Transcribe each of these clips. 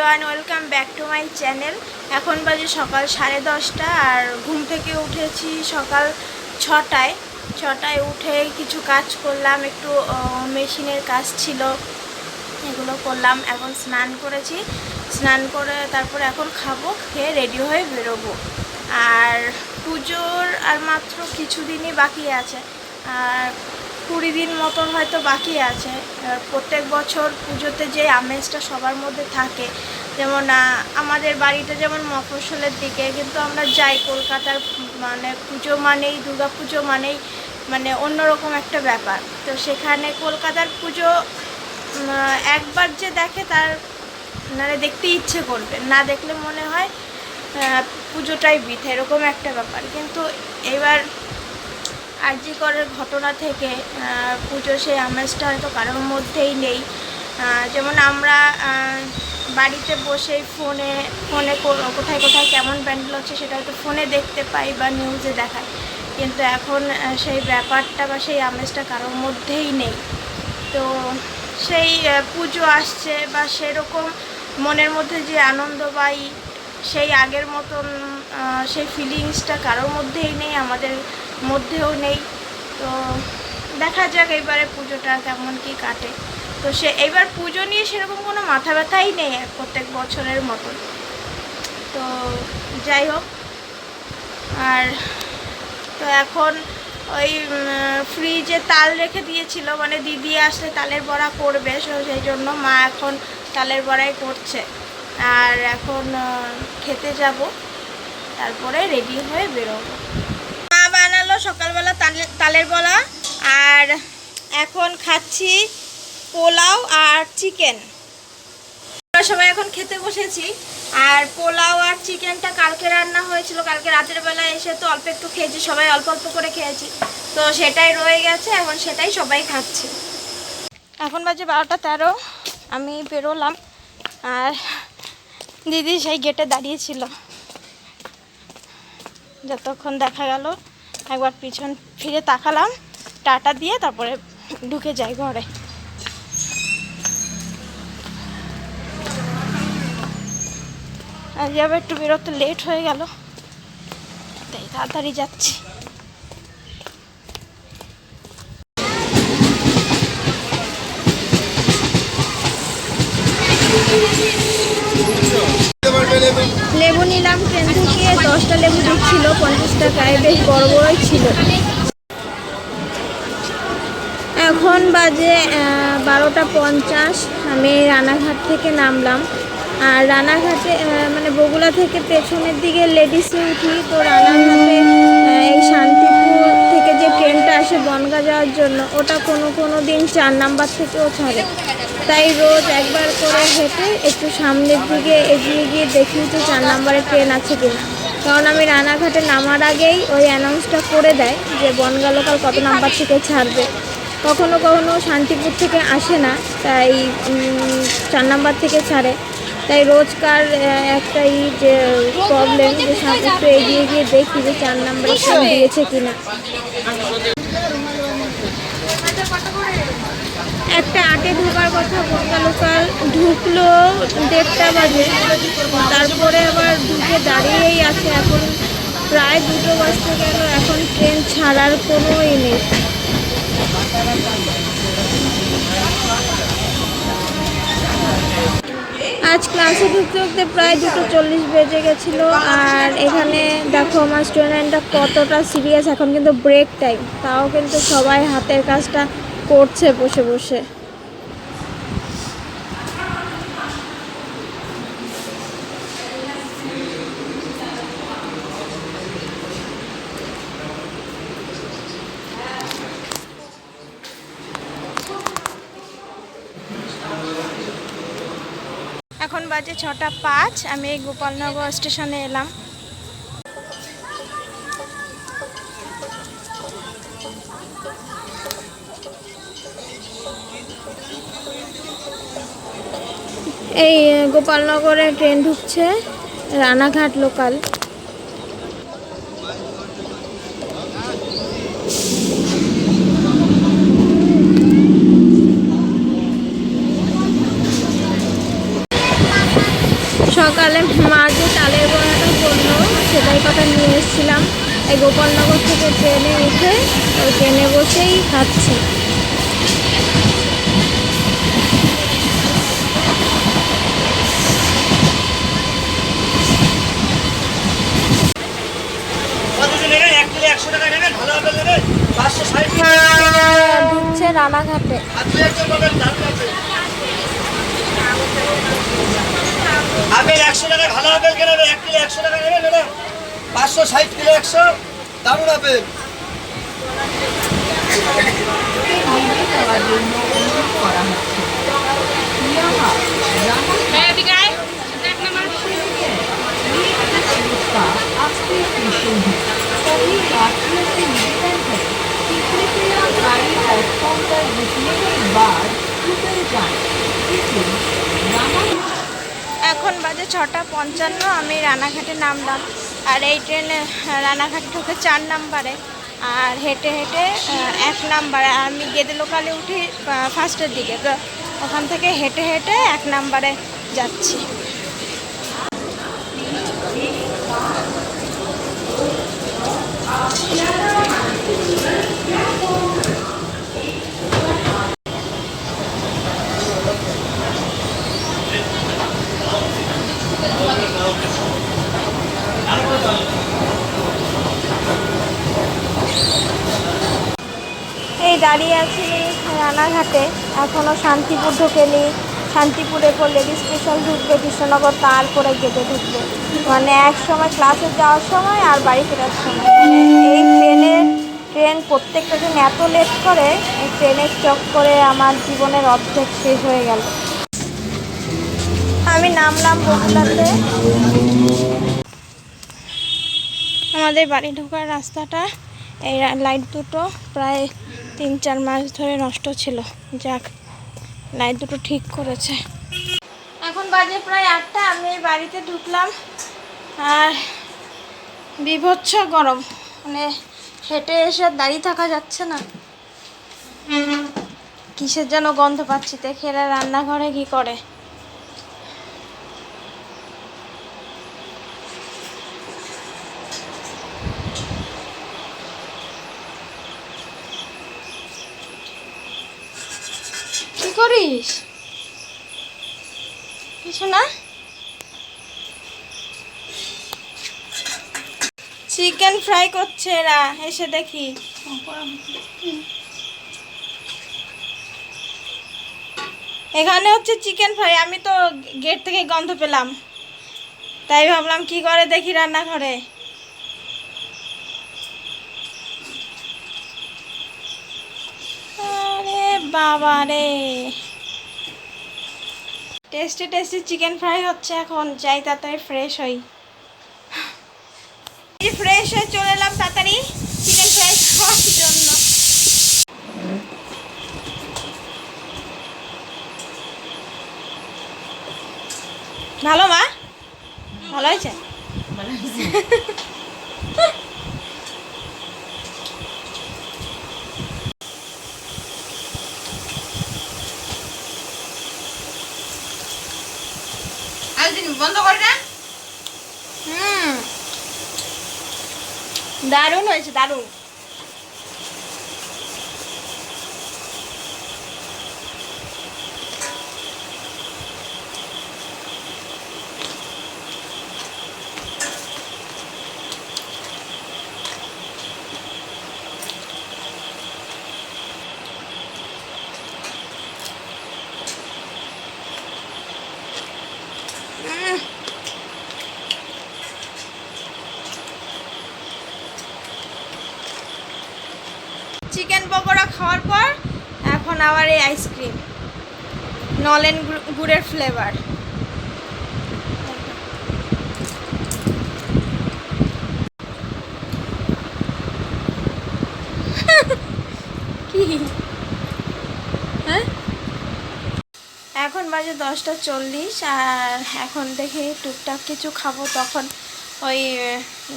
Everyone, welcome back to my channel. এখন বাজে সকাল সাড়ে দশটা আর ঘুম থেকে উঠেছি সকাল ছটায়। ছটায় উঠে কিছু কাজ করলাম, একটু মেশিনের কাজ ছিল, এগুলো করলাম। এখন স্নান করেছি। স্নান করে তারপর এখন খাব, খেয়ে রেডি হয়ে বেরোবো। আর পুজোর আর মাত্র কিছুদিনই বাকি আছে। আর কুড়ি দিন মতন হয়তো বাকি আছে। প্রত্যেক বছর পুজোতে যে আমেজটা সবার মধ্যে থাকে, যেমন আমাদের বাড়িটা যেমন মফস্বলের দিকে, কিন্তু আমরা যাই কলকাতার মানে পুজো মানেই, দুর্গা পুজো মানেই মানে অন্যরকম একটা ব্যাপার। তো সেখানে কলকাতার পুজো একবার যে দেখে তার মানে দেখতে ইচ্ছে করবে। না দেখলে মনে হয় পুজোটাই বৃথা, এরকম একটা ব্যাপার। কিন্তু এবার আরজি করের ঘটনা থেকে পুজো সেই আমেজটা হয়তো কারোর মধ্যেই নেই। যেমন আমরা বাড়িতে বসে ফোনে ফোনে কোথায় কোথায় কেমন প্যান্ডেল হচ্ছে সেটা হয়তো ফোনে দেখতে পাই বা নিউজে দেখায় কিন্তু এখন সেই ব্যাপারটা বা সেই আমেজটা কারোর মধ্যেই নেই। তো সেই পুজো আসছে বা সেরকম মনের মধ্যে যে আনন্দ পাই সেই আগের মতন সেই ফিলিংসটা কারোর মধ্যেই নেই, আমাদের মধ্যেও নেই। তো দেখা যাক এবারে পুজোটা কেমন কি কাটে। তো সে, এবার পুজো নিয়ে সেরকম কোনো মাথা ব্যথাই নেই প্রত্যেক বছরের মতন। তো যাই হোক, আর তো এখন ওই ফ্রিজে তাল রেখে দিয়েছিল মানে দিদি আসলে তালের বড়া করবে সেই জন্য মা এখন তালের বড়াই করছে। আর এখন খেতে যাব। তারপরে রেডি হয়ে বেরোবো। মা বানালো সকালবেলা তালে, তালের বলা আর এখন খাচ্ছি পোলাও আর চিকেন আমরা সবাই এখন খেতে বসেছি। আর পোলাও আর চিকেনটা কালকে রান্না হয়েছিল। কালকে রাতের বেলা এসে তো অল্প একটু খেয়েছি। সবাই অল্প অল্প করে খেয়েছি। তো সেটাই রয়ে গেছে। এখন সেটাই সবাই খাচ্ছে। এখন বাজে বারোটা তেরো। আমি বেরোলাম। আর দিদি সেই গেটে দাঁড়িয়েছিল। যতক্ষণ দেখা গেল, একবার পিছন ফিরে তাকালাম, টাটা দিয়ে তারপরে ঢুকে যাই ঘরে। আজ একটু বেরোতে লেট হয়ে গেল। তাই তাড়াতাড়ি যাচ্ছি। দশটা লেবু দিচ্ছিল পঞ্চাশ টাকায় বেশ বড় বড়ই ছিল। এখন বাজে বারোটা পঞ্চাশ। আমি রানাঘাট থেকে নামলাম। আর রানাঘাটে মানে বগুলা থেকে পেছনের দিকে লেডিসে উঠি, তো রানাঘাটে এই শান্তিপুর থেকে যে ট্রেনটা আসে বনগা যাওয়ার জন্য, ওটা কোনো কোনো দিন চার নাম্বার থেকেও ছাড়ে। তাই রোজ একবার করে হেঁটে একটু সামনের দিকে এগিয়ে গিয়ে দেখি যে চার নাম্বারের ট্রেন আছে কিনা। কারণ আমি রানাঘাটে নামার আগেই ওই অ্যানাউন্সটা করে দেয় যে বনগা লোকাল কত নাম্বার থেকে ছাড়বে। কখনো কখনো শান্তিপুর থেকে আসে না তাই চার নাম্বার থেকে ছাড়ে। তাই রোজকার একটাই যে প্রবলেম যে শান্তিপুর একটু এগিয়ে গিয়ে দেখি যে চার নাম্বার দিয়েছে কিনা। একটা আটে ঢোকার কথা বনগা লোকাল ঢুকলো দেড়টা বাজে। তারপরে আবার ঢুকে দাঁড়িয়েই আছে এখন। প্রায় দুটো বাজতে গেল, এখন ট্রেন ছাড়ার কোনোই নেই। আজ ক্লাসে ঢুকতে ঢুকতে প্রায় দুটো চল্লিশ বেজে গেছিল, আর এখানে দেখো আমার স্টুডেন্টরা কতটা সিরিয়াস এখন কিন্তু ব্রেক টাইম তাও কিন্তু সবাই হাতের কাজটা করছে বসে বসে। এখন বাজে ছটা পাঁচ আমি এই গোপালনগর স্টেশনে এলাম। গোপালনগরে ট্রেন ঢুকছে, রানাঘাট লোকাল সকালে মা যে চালের বড়াটা করল, সেটাই কথা নিয়ে এসেছিলাম। এই গোপালনগর থেকে ট্রেনে উঠে, ওই ট্রেনে বসেই খাচ্ছি কতদিন নেবেন এক কিলো একশো টাকা নেবেন ভালো আপেল নেবেন পাঁচশো ষাট ঢুকছে রানাঘাটে। আপেল একশো টাকায় ভালো আপেল কে নেবে এক কিলো একশো টাকা নেবেন ম্যাডাম পাঁচশো ষাট কিলো একশো দারুণ আপেল। আজকে has conquered এখন বাজে ছটা পঞ্চান্ন, আমি রানাঘাটে নামলাম। আর এই ট্রেনে, রানাঘাট ঢুকে চার নাম্বারে। আর হেঁটে হেঁটে এক নাম্বারে। আমি গেদে লোকালে উঠি ফার্স্টের দিকে। তো ওখান থেকে হেঁটে হেঁটে এক নাম্বারে যাচ্ছি। রানাঘাটে এখনও শান্তিপুর ঢুকেনি। শান্তিপুরে পর লেডি স্পেশাল ঢুকবে, কৃষ্ণনগর তারপরে গেটে ঢুকবে। মানে এক সময় ক্লাসে যাওয়ার সময় আর বাড়ি ফেরার সময়। এই ট্রেনের ট্রেন প্রত্যেকটা দিন এত লেট করে, এই ট্রেনের চক্করে আমার জীবনের অর্ধেক শেষ হয়ে গেল। আমি নামলাম বগুলাতে আমাদের বাড়ি ঢোকার রাস্তাটা, এই লাইট দুটো, প্রায় তিন চার মাস ধরে নষ্ট ছিল। যাক লাইট দুটো ঠিক করেছে। এখন বাজে প্রায় আটটা, আমি এই বাড়িতে ঢুকলাম। আর বিভৎস গরম। মানে হেঁটে এসে দাঁড়িয়ে থাকা যাচ্ছে না। কিসের যেন গন্ধ পাচ্ছি। দেখে এরা রান্নাঘরে কি করে। করিস? কিছু না? চিকেন ফ্রাই করছে এরা, এসে দেখি। এখানে হচ্ছে চিকেন ফ্রাই আমি তো গেট থেকে গন্ধ পেলাম। তাই ভাবলাম কি করে দেখি রান্নাঘরে আরে বাবা রে টেস্টি টেস্টি চিকেন ফ্রাই হচ্ছে এখন যাই তাড়াতাড়ি ফ্রেশ হই। ফ্রেশ হয়ে চলে এলাম তাড়াতাড়ি চিকেন ফ্রাই খাওয়ার জন্য। ভালো মা? ভালো হয়েছে বন্ধ করে না হুম দারুণ হয়েছে দারুণ চিকেন পকোড়া খাওয়ার পর এখন আবার এই আইসক্রিম নলেন গুড়ের ফ্লেভার কি? হ্যাঁ? এখন বাজে দশটা চল্লিশ, আর এখন দেখি টুকটাক কিছু খাব, তখন ওই,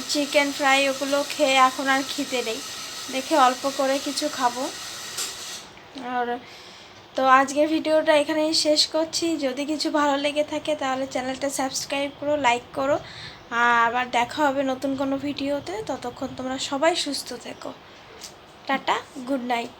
চিকেন ফ্রাই ওগুলো খেয়ে এখন আর খিদে নেই। দেখে অল্প করে কিছু খাব। আর তো আজকের ভিডিওটা এখানেই শেষ করছি। যদি কিছু ভালো লেগে থাকে তাহলে চ্যানেলটা সাবস্ক্রাইব করো, লাইক করো। আর আবার দেখা হবে নতুন কোনো ভিডিওতে। ততক্ষণ তোমরা সবাই সুস্থ থেকো। Tata, good night.